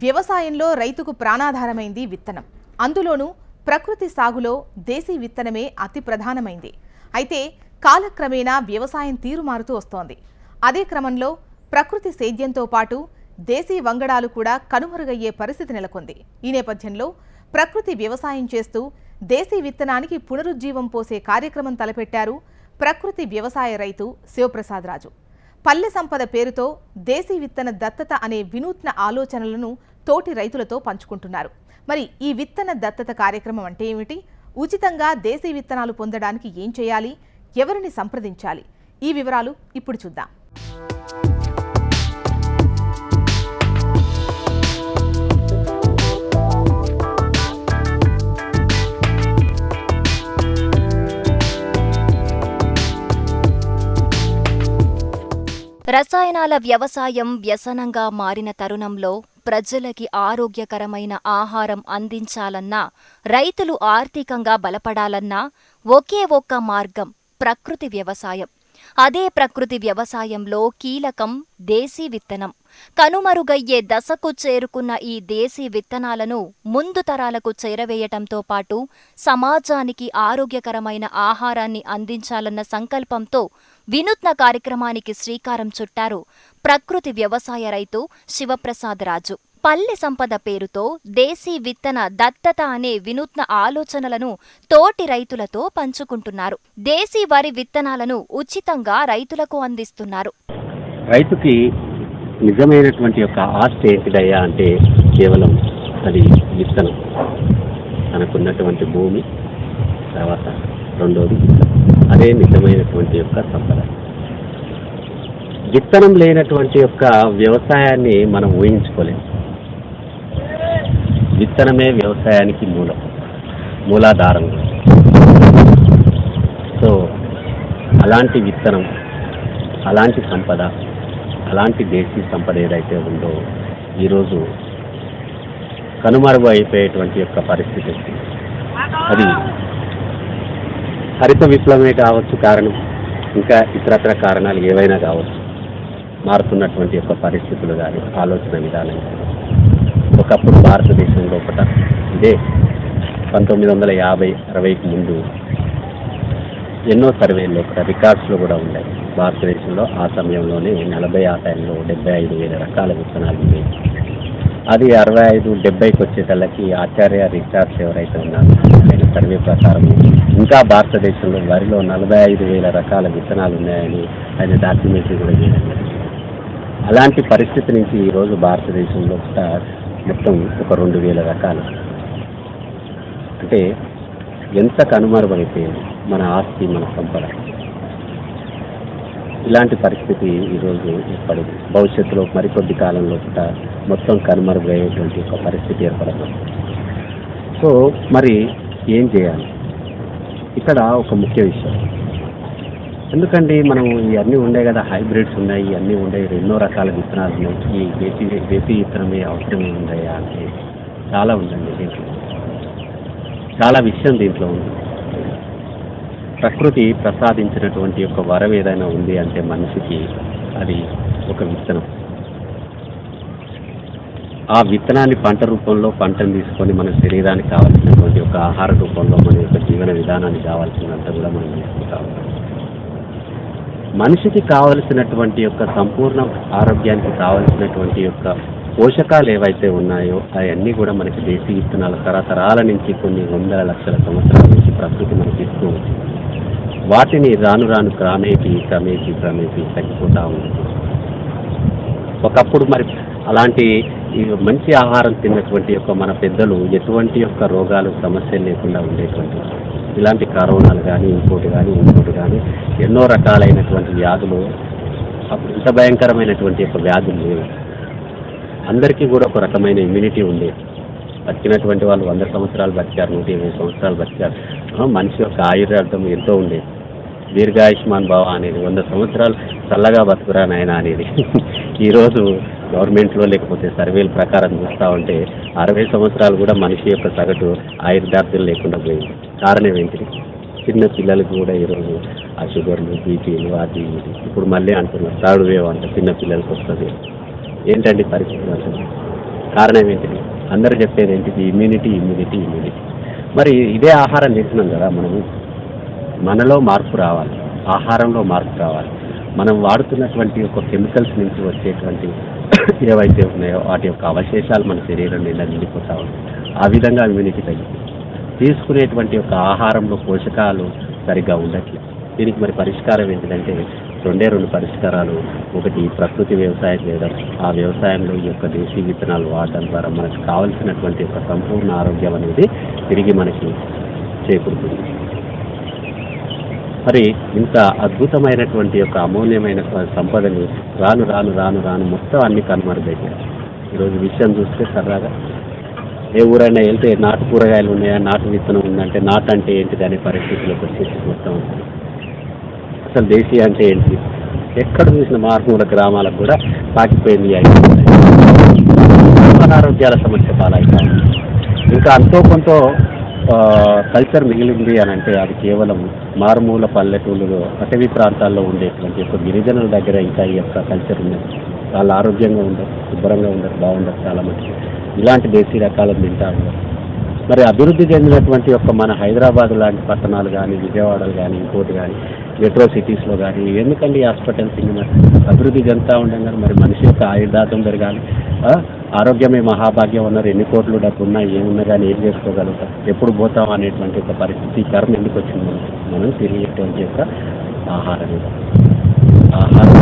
వ్యవసాయంలో రైతుకు ప్రాణాధారమైంది విత్తనం. అందులోనూ ప్రకృతి సాగులో దేశీ విత్తనమే అతి ప్రధానమైంది. అయితే కాలక్రమేణా వ్యవసాయం తీరు మారుతూ వస్తోంది. అదే క్రమంలో ప్రకృతి సేద్యంతో పాటు దేశీ వంగడాలు కూడా కనుమరుగయ్యే పరిస్థితి నెలకొంది. ఈ నేపథ్యంలో ప్రకృతి వ్యవసాయం చేస్తూ దేశీ విత్తనానికి పునరుజ్జీవం పోసే కార్యక్రమం తలపెట్టారు ప్రకృతి వ్యవసాయ రైతు శివప్రసాద్ రాజు. పల్లె సంపద పేరుతో దేశీ విత్తన దత్తత అనే వినూత్న ఆలోచనలను తోటి రైతులతో పంచుకుంటున్నారు. మరి ఈ విత్తన దత్తత కార్యక్రమం అంటే ఏమిటి? ఉచితంగా దేశీ విత్తనాలు పొందడానికి ఏం చేయాలి? ఎవరిని సంప్రదించాలి? ఈ వివరాలు ఇప్పుడు చూద్దాం. రసాయనాల వ్యవసాయం వ్యసనంగా మారిన తరుణంలో ప్రజలకి ఆరోగ్యకరమైన ఆహారం అందించాలన్నా రైతులు ఆర్థికంగా బలపడాలన్నా ఒకే ఒక్క మార్గం ప్రకృతి వ్యవసాయం. అదే ప్రకృతి వ్యవసాయంలో కీలకం దేశీ విత్తనం. కనుమరుగయ్యే దశకు చేరుకున్న ఈ దేశీ విత్తనాలను ముందు తరాలకు చేరవేయటంతో పాటు సమాజానికి ఆరోగ్యకరమైన ఆహారాన్ని అందించాలన్న సంకల్పంతో వినూత్న కార్యక్రమానికి శ్రీకారం చుట్టారు ప్రకృతి వ్యవసాయ రైతు శివప్రసాద్ రాజు. పల్లె సంపద పేరుతో దేశీ విత్తన దత్తత అనే వినూత్న ఆలోచనలను తోటి రైతులతో పంచుకుంటున్నారు. దేశీ వరి విత్తనాలను ఉచితంగా రైతులకు అందిస్తున్నారు. రైతుకి నిజమైనటువంటి యొక్క ఆస్తి ఏంటిదయ్యా అంటే కేవలం అది విత్తనం. తనకున్నటువంటి భూమి తర్వాత రెండోది అదే నిజమైనటువంటి యొక్క సంపద. విత్తనం లేనటువంటి యొక్క వ్యవసాయాన్ని మనం ఊహించుకోలేము విత్తనమే వ్యవసాయానికి మూలం మూలాధారం. సో అలాంటి విత్తనం అలాంటి సంపద అలాంటి దేశీ సంపద ఏదైతే ఉందో ఈరోజు కనుమరుగు అయిపోయేటువంటి యొక్క పరిస్థితి అది హరిత విప్లవమే కావచ్చు కారణం ఇంకా ఇతరత్ర కారణాలు ఏవైనా కావచ్చు మారుతున్నటువంటి యొక్క పరిస్థితులు కానీ ఆలోచన విధానం కానీ ఒకప్పుడు భారతదేశం లోపల ఇదే పంతొమ్మిది వందల యాభై అరవైకి ముందు ఎన్నో సర్వేలు కూడా రికార్డ్స్లో కూడా ఉన్నాయి. భారతదేశంలో ఆ సమయంలోనే నలభై ఆ టైంలో డెబ్బై ఐదు వేల రకాల విత్తనాలు ఉన్నాయి. అది అరవై ఐదు డెబ్బైకి వచ్చేటల్లకి ఆచార్య రికార్డ్స్ ఎవరైతే ఉన్నారో ఆయన సర్వే ప్రకారం ఇంకా భారతదేశంలో వరిలో నలభై ఐదు వేల రకాల విత్తనాలు ఉన్నాయని ఆయన డాక్యుమెంటరీ కూడా చేయడం అలాంటి పరిస్థితి నుంచి ఈరోజు భారతదేశంలో కూడా మొత్తం ఒక రెండు వేల రకాలు. అంటే ఎంత కనుమరుగైపోయింది. మన ఆస్తి మన సంపద. ఇలాంటి పరిస్థితి ఈరోజు ఏర్పడింది. భవిష్యత్తులో మరికొద్ది కాలంలో కూడా మొత్తం కనుమరుగయ్యేటువంటి ఒక పరిస్థితి ఏర్పడదు. సో మరి ఏం చేయాలి? ఇక్కడ ఒక ముఖ్య విషయం. ఎందుకండి మనం ఇవన్నీ ఉండే కదా హైబ్రిడ్స్ ఉన్నాయి ఇవన్నీ ఉండే ఎన్నో రకాల విత్తనాలు ఉన్నాయి. ఈ దేశీ దేశీ విత్తనమే అవసరమే ఉన్నాయా అంటే చాలా ఉందండి దీంట్లో. చాలా విషయం దీంట్లో ఉంది. ప్రకృతి ప్రసాదించినటువంటి యొక్క వరం ఏదైనా ఉంది అంటే మనిషికి అది ఒక విత్తనం. ఆ విత్తనాన్ని పంట రూపంలో పంటను తీసుకొని మన శరీరానికి కావాల్సినటువంటి ఒక ఆహార రూపంలో మన యొక్క జీవన విధానానికి కావాల్సినంత కూడా మనం తీసుకుంటాం మనిషికి కావలసినటువంటి యొక్క సంపూర్ణ ఆరోగ్యానికి కావలసినటువంటి యొక్క పోషకాలు ఏవైతే ఉన్నాయో అవన్నీ కూడా మనకి దేశీ విత్తనాల తరతరాల నుంచి కొన్ని వందల లక్షల సంవత్సరాల నుంచి ప్రకృతి మనకి ఇస్తూ వచ్చింది వాటిని రాను రాను క్రమేపి క్రమేపి క్రమేపి తగ్గిపోతూ ఉంది. ఒకప్పుడు మరి అలాంటి ఈ మంచి ఆహారం తిన్నటువంటి యొక్క మన పెద్దలు ఎటువంటి యొక్క రోగాలు సమస్యలు లేకుండా ఉండేటువంటి ఇలాంటి కరోనాలు కానీ ఇంకోటి కానీ ఇంకోటి కానీ ఎన్నో రకాలైనటువంటి వ్యాధులు అప్పుడు ఇంత భయంకరమైనటువంటి యొక్క వ్యాధులు లేవు. అందరికీ కూడా ఒక రకమైన ఇమ్యూనిటీ ఉండేది బతికినటువంటి వాళ్ళు వంద సంవత్సరాలు బతికారు నూట ఇరవై సంవత్సరాలు బతికారు. మనిషి యొక్క ఆయుర్వేదం ఎంతో ఉండేది దీర్ఘాయుష్మాన్ భావ అనేది వంద సంవత్సరాలు చల్లగా బతుకురా నాయన అనేది. ఈరోజు గవర్నమెంట్లో లేకపోతే సర్వేల ప్రకారం చూస్తూ ఉంటే అరవై సంవత్సరాలు కూడా మనిషి యొక్క సగటు ఆయుర్దార్థం లేకుండా పోయింది. కారణం ఏంటిది? చిన్న పిల్లలకు కూడా ఈరోజు ఆ షుగర్లు బీపీలు అది ఇది. ఇప్పుడు మళ్ళీ అంటున్నారు థర్డ్ వేవ్ అంట చిన్న పిల్లలకు వస్తుంది. ఏంటండి పరిస్థితి కారణం ఏంటి? అందరూ చెప్పేది ఏంటిది? ఇమ్యూనిటీ ఇమ్యూనిటీ ఇమ్యూనిటీ మరి ఇదే ఆహారం చేసినాం కదా మనము. మనలో మార్పు రావాలి. ఆహారంలో మార్పు రావాలి. మనం వాడుతున్నటువంటి ఒక కెమికల్స్ నుంచి వచ్చేటువంటి ఏవైతే ఉన్నాయో వాటి యొక్క అవశేషాలు మన శరీరం నిండా నిండిపోతా ఆ విధంగా ఇమ్యూనిటీ తగ్గింది. తీసుకునేటువంటి యొక్క ఆహారంలో పోషకాలు సరిగ్గా ఉండట్లేదు. దీనికి మరి పరిష్కారం ఏంటిదంటే రెండే రెండు పరిష్కారాలు. ఒకటి ప్రకృతి వ్యవసాయం చేయడం ఆ వ్యవసాయంలో ఈ యొక్క దేశీ విత్తనాలు వాడడం ద్వారా మనకు కావలసినటువంటి ఒక సంపూర్ణ ఆరోగ్యం అనేది తిరిగి మనకి చేకూరుతుంది. మరి ఇంత అద్భుతమైనటువంటి యొక్క అమూల్యమైన సంపదని రాను రాను రాను రాను మొత్తం అన్ని కనుమరుగైపోయాయి. ఈరోజు విషయం చూస్తే సరదాగా ఏ ఊరైనా వెళ్తే నాటు కూరగాయలు ఉన్నాయా? నాటు విత్తనం ఉందంటే నాటు అంటే ఏంటిది అనే పరిస్థితిలోకి వచ్చేసి మొత్తం అసలు దేశీయ అంటే ఏంటి? ఎక్కడ చూసిన మారుమూల గ్రామాలకు కూడా పాకిపోయింది అనారోగ్యాల సమస్య పాలైతా ఇంకా అంతో కొంత కల్చర్ మిగిలింది అని అంటే అది కేవలం మారుమూల పల్లెటూళ్ళలో అటవీ ప్రాంతాల్లో ఉండేటువంటి యొక్క గిరిజనుల దగ్గర ఇంకా ఈ యొక్క కల్చర్ ఉన్నది. వాళ్ళు ఆరోగ్యంగా ఉండరు శుభ్రంగా ఉండరు బాగుండరు చాలా మంచిది ఇలాంటి దేశీ రకాలను తింటా మరి అభివృద్ధి చెందినటువంటి యొక్క మన హైదరాబాద్ లాంటి పట్టణాలు కానీ విజయవాడలు కానీ ఇంకోటి కానీ మెట్రో సిటీస్లో కానీ ఎందుకండి హాస్పిటల్స్ మరి అభివృద్ధి చెందుతూ ఉండగా మరి మనిషి యొక్క ఆయుర్దాతం పెరగాలి? ఆరోగ్యమే మహాభాగ్యం ఉన్నారు ఎన్ని కోట్లు డబ్బు ఉన్నా ఏమున్నా కానీ ఏం చేసుకోగలుగుతాం? ఎప్పుడు పోతాం అనేటువంటి ఒక పరిస్థితి కరం కర్మ ఎందుకు వచ్చింది? మనం తిరిగేటువంటి యొక్క ఆహారం ఆహారం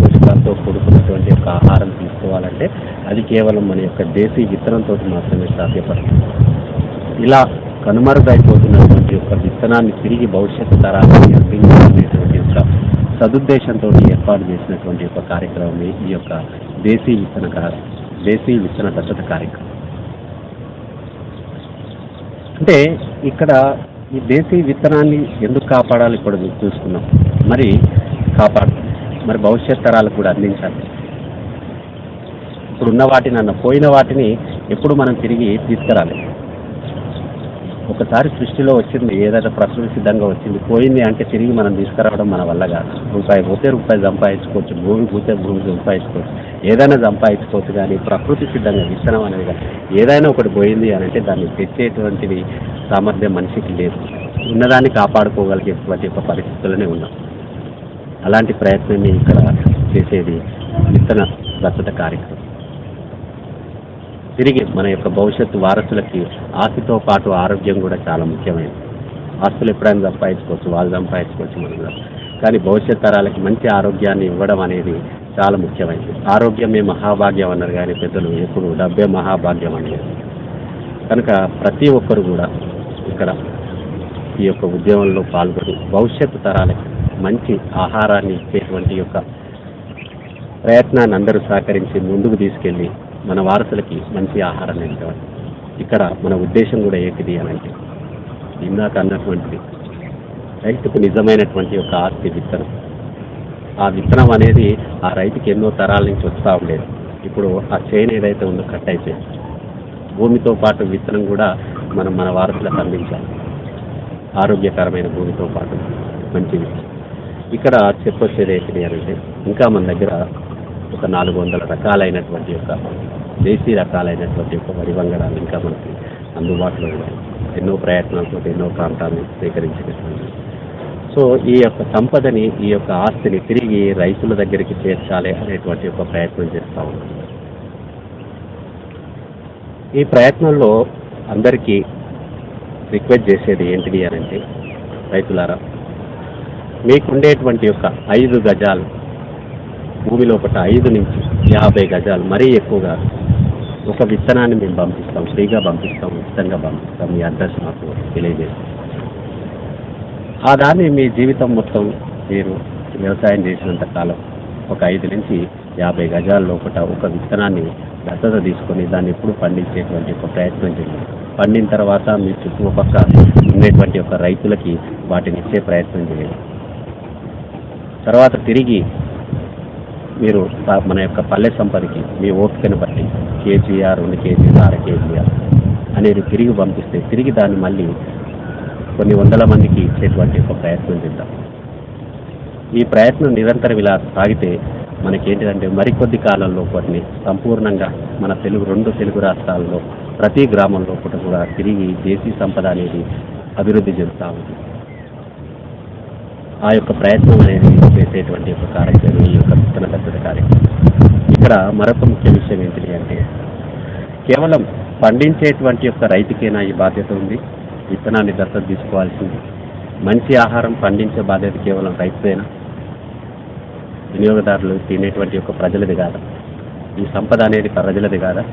పోషకాలతో కూడుకున్నటువంటి యొక్క ఆహారం తీసుకోవాలంటే అది కేవలం మన యొక్క దేశీ విత్తనంతో మాత్రమే సాధ్యపడుతుంది. ఇలా కనుమరుగైపోతున్నటువంటి యొక్క విత్తనాన్ని తిరిగి భవిష్యత్తు తరాలకు అందించాలనేటువంటి యొక్క సదుద్దేశంతో ఏర్పాటు చేసినటువంటి యొక్క కార్యక్రమం ఈ యొక్క దేశీ విత్తన కా- దేశీ విత్తన దత్తత కార్యక్రమం. అంటే ఇక్కడ ఈ దేశీ విత్తనాన్ని ఎందుకు కాపాడాలి ఇప్పుడు చూసుకున్నాం. మరి కాపాడు మరి భవిష్యత్ తరాలకు కూడా అందించాలి. ఇప్పుడు ఉన్న వాటిని అన్న పోయిన వాటిని ఎప్పుడు మనం తిరిగి తీసుకురాలి. ఒకసారి సృష్టిలో వచ్చింది ఏదైతే ప్రకృతి సిద్ధంగా వచ్చింది పోయింది అంటే తిరిగి మనం తీసుకురావడం మన వల్ల కాదు. రూపాయి పోతే రూపాయి సంపాదించుకోవచ్చు భూమి పోతే భూమి సంపాదించుకోవచ్చు ఏదైనా సంపాదించుకోవచ్చు కానీ ప్రకృతి సిద్ధంగా విత్తనం అనేది కానీ ఏదైనా ఒకటి పోయింది అని అంటే దాన్ని తెచ్చేటువంటిది సామర్థ్యం మనిషికి లేదు. ఉన్నదాన్ని కాపాడుకోగలిగేటువంటి ఒక పరిస్థితుల్లోనే ఉన్నాం. అలాంటి ప్రయత్నమే ఇక్కడ చేసేది విత్తన దత్తత కార్యక్రమం. తిరిగి మన యొక్క భవిష్యత్తు వారసులకి ఆస్తితో పాటు ఆరోగ్యం కూడా చాలా ముఖ్యమైనది. ఆస్తులు ఎప్పుడైనా సంపాదించుకోవచ్చు వాళ్ళు సంపాదించుకోవచ్చు మనం కూడా. కానీ భవిష్యత్ తరాలకి మంచి ఆరోగ్యాన్ని ఇవ్వడం అనేది చాలా ముఖ్యమైనది. ఆరోగ్యమే మహాభాగ్యం అన్నారు కానీ పెద్దలు ఎప్పుడు డబ్బే మహాభాగ్యం అనేది. కనుక ప్రతి ఒక్కరు కూడా ఇక్కడ ఈ యొక్క ఉద్యమంలో పాల్గొని భవిష్యత్తు తరాలకి మంచి ఆహారాన్ని ఇచ్చేటువంటి యొక్క ప్రయత్నాన్ని అందరూ సహకరించి ముందుకు తీసుకెళ్ళి మన వారసులకి మంచి ఆహారాన్ని ఇవ్వడం ఇక్కడ మన ఉద్దేశం కూడా ఏంటిది అని అంటే ఇందాక అన్నటువంటిది రైతుకు నిజమైనటువంటి ఒక ఆస్తి విత్తనం. ఆ విత్తనం అనేది ఆ రైతుకి ఎన్నో తరాల నుంచి వస్తూ ఉండేది. ఇప్పుడు ఆ చైన్ ఏదైతే ఉందో కట్ అయిపోయింది. భూమితో పాటు విత్తనం కూడా మనం మన వారసులకు అందించాలి. ఆరోగ్యకరమైన భూమితో పాటు మంచిది ఇక్కడ చెప్పొచ్చేది ఏంటిది అని అంటే ఇంకా మన దగ్గర ఒక నాలుగు వందల రకాలైనటువంటి యొక్క దేశీ రకాలైనటువంటి వరి వంగడాలు ఇంకా మనకి అందుబాటులో ఉన్నాయి. ఎన్నో ప్రయత్నాలతో ఎన్నో ప్రాంతాలను స్వీకరించినటువంటి. సో ఈ యొక్క సంపదని ఈ యొక్క ఆస్తిని తిరిగి రైతుల దగ్గరికి చేర్చాలి అనేటువంటి ఒక ప్రయత్నం చేస్తూ ఉన్నాం. ఈ ప్రయత్నంలో అందరికీ రిక్వెస్ట్ చేసేది ఏంటిది అని అంటే రైతులారా మీకుండేటువంటి యొక్క ఐదు గజాలు భూమి లోపల ఐదు నుంచి యాభై గజాలు మరీ ఎక్కువగా ఒక విత్తనాన్ని మేము పంపిస్తాం ఫ్రీగా పంపిస్తాం ఉచితంగా పంపిస్తాం. మీ అడ్రస్ మాకు తెలియజేస్తాం ఆ దాన్ని మీ జీవితం మొత్తం మీరు వ్యవసాయం చేసినంత కాలం ఒక ఐదు నుంచి యాభై గజాల లోపల ఒక విత్తనాన్ని దత్తత తీసుకొని దాన్ని ఎప్పుడు పండించేటువంటి ఒక ప్రయత్నం చేయండి. పండిన తర్వాత మీ చుట్టుపక్క ఉండేటువంటి ఒక రైతులకి వాటిని ఇచ్చే ప్రయత్నం చేయండి. తర్వాత తిరిగి మీరు మన యొక్క పల్లె సంపదకి మీ ఓపికను బట్టి కేజీఆర్ రెండు కేజీలు అర కేజీఆర్ అనేది తిరిగి పంపిస్తే తిరిగి దాన్ని మళ్ళీ కొన్ని వందల మందికి ఇచ్చేటువంటి ఒక ప్రయత్నం చేద్దాం. ఈ ప్రయత్నం నిరంతరం ఇలా సాగితే మనకేంటిదంటే మరికొద్ది కాలంలో కొన్ని సంపూర్ణంగా మన తెలుగు రెండు తెలుగు రాష్ట్రాల్లో ప్రతి గ్రామంలో కూడా కూడా తిరిగి దేశీ సంపద అనేది అభివృద్ధి చెందుతూ ఉంది. ఆ యొక్క ప్రయత్నం అనేది చేసేటువంటి ఒక కార్యక్రమం ఈ యొక్క విత్తన దత్తత కార్యక్రమం. ఇక్కడ మరొక ముఖ్య విషయం ఏంటి అంటే కేవలం పండించేటువంటి యొక్క రైతుకేనా ఈ బాధ్యత ఉంది? విత్తనాన్ని దత్తత తీసుకోవాల్సింది. మంచి ఆహారం పండించే బాధ్యత కేవలం రైతుదేనా? వినియోగదారులు తినేటువంటి యొక్క ప్రజలది కాదా? ఈ సంపద అనేది ప్రజలది కాదా?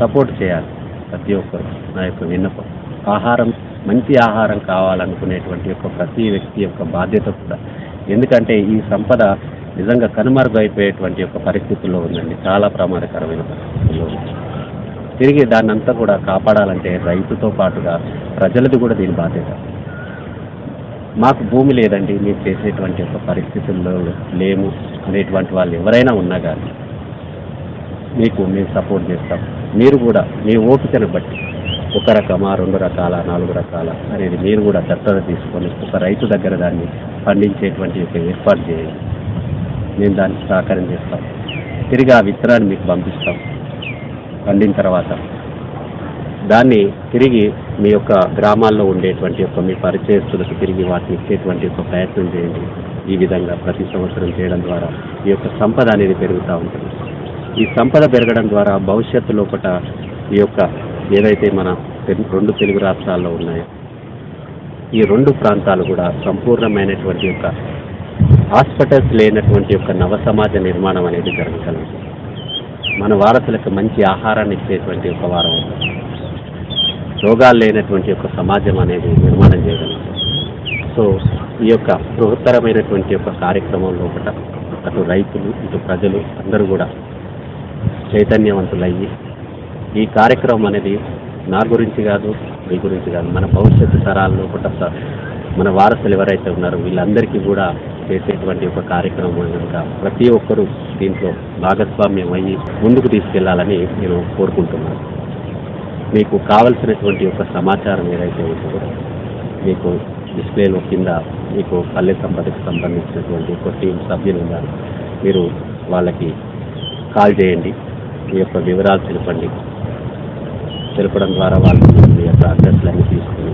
సపోర్ట్ చేయాలి ప్రతి ఒక్కరు. నా యొక్క విన్నపం. ఆహారం మంచి ఆహారం కావాలనుకునేటువంటి యొక్క ప్రతి వ్యక్తి యొక్క బాధ్యత కూడా. ఎందుకంటే ఈ సంపద నిజంగా కనుమరుగైపోయేటువంటి యొక్క పరిస్థితుల్లో ఉందండి. చాలా ప్రమాదకరమైన పరిస్థితుల్లో ఉంది. తిరిగి దాన్నంతా కూడా కాపాడాలంటే రైతుతో పాటుగా ప్రజలది కూడా దీని బాధ్యత. మాకు భూమి లేదండి. మేము చేసేటువంటి యొక్క పరిస్థితుల్లో లేము అనేటువంటి వాళ్ళు ఎవరైనా ఉన్నా కానీ మీకు మేము సపోర్ట్ చేస్తాం. మీరు కూడా మీ ఓపికను బట్టి ఒక రకమా రెండు రకాల నాలుగు రకాల అనేది మీరు కూడా దత్తత తీసుకొని ఒక రైతు దగ్గర దాన్ని పండించేటువంటి ఒక ఏర్పాటు చేయండి. మేము దానికి సహకారం చేస్తాం. తిరిగి ఆ విత్తనాన్ని మీకు పంపిస్తాం. పండిన తర్వాత దాన్ని తిరిగి మీ యొక్క గ్రామాల్లో ఉండేటువంటి యొక్క మీ పరిచయస్తులకు తిరిగి వాటిని ఇచ్చేటువంటి యొక్క ప్రయత్నం చేయండి. ఈ విధంగా ప్రతి సంవత్సరం చేయడం ద్వారా ఈ యొక్క సంపద అనేది పెరుగుతూ ఉంటుంది. ఈ సంపద పెరగడం ద్వారా భవిష్యత్తు లోపల ఈ యొక్క ఏదైతే మన రెండు తెలుగు రాష్ట్రాల్లో ఉన్నాయో ఈ రెండు ప్రాంతాలు కూడా సంపూర్ణమైనటువంటి యొక్క హాస్పిటల్స్ లేనటువంటి యొక్క నవ సమాజ నిర్మాణం అనేది జరగగలదు. మన వారసులకు మంచి ఆహారాన్ని ఇచ్చేటువంటి ఒక వారం రోగాలు లేనటువంటి ఒక సమాజం అనేది నిర్మాణం చేయగలదు. సో ఈ యొక్క బృహత్తరమైనటువంటి యొక్క కార్యక్రమం లోపల అటు రైతులు ఇటు ప్రజలు అందరూ కూడా చైతన్యవంతులయ్యి ఈ కార్యక్రమం అనేది నా గురించి కాదు మీ గురించి కాదు. మన భవిష్యత్తు తరాల్లో లోపల మన వారసులు ఎవరైతే ఉన్నారో వీళ్ళందరికీ కూడా చేసేటువంటి ఒక కార్యక్రమం కనుక ప్రతి ఒక్కరూ దీంట్లో భాగస్వామ్యం అయ్యి ముందుకు తీసుకెళ్ళాలని నేను కోరుకుంటున్నాను. మీకు కావలసినటువంటి ఒక సమాచారం ఏదైతే ఉందో మీకు డిస్ప్లేలో కింద మీకు పల్లె సంపదకు సంబంధించినటువంటి ఒక టీం సభ్యులు ఉన్నారు. మీరు వాళ్ళకి కాల్ చేయండి. మీ యొక్క వివరాలు తెలపండి. తెలపడం ద్వారా వాళ్ళు మీ యొక్క అడ్రస్లన్నీ తీసుకుని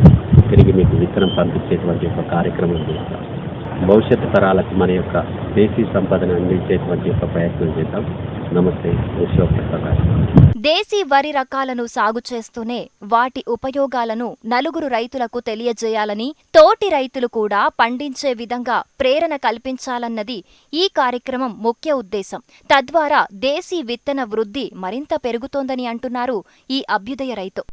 తిరిగి మీకు విత్తనం పంపించేటువంటి ఒక కార్యక్రమం చేస్తారు భవిష్యత్ తరాలకు మన యొక్క దేశీ సంపదను అందించేటువంటి యొక్క ప్రయత్నం చేద్దాం. నమస్తే దేశీ వరి రకాలను సాగు చేస్తూనే వాటి ఉపయోగాలను నలుగురు రైతులకు తెలియజేయాలని తోటి రైతులు కూడా పండించే విధంగా ప్రేరణ కల్పించాలన్నది ఈ కార్యక్రమం ముఖ్య ఉద్దేశం. తద్వారా దేశీ విత్తన వృద్ధి మరింత పెరుగుతోందని అంటున్నారు ఈ అభ్యుదయ రైతు.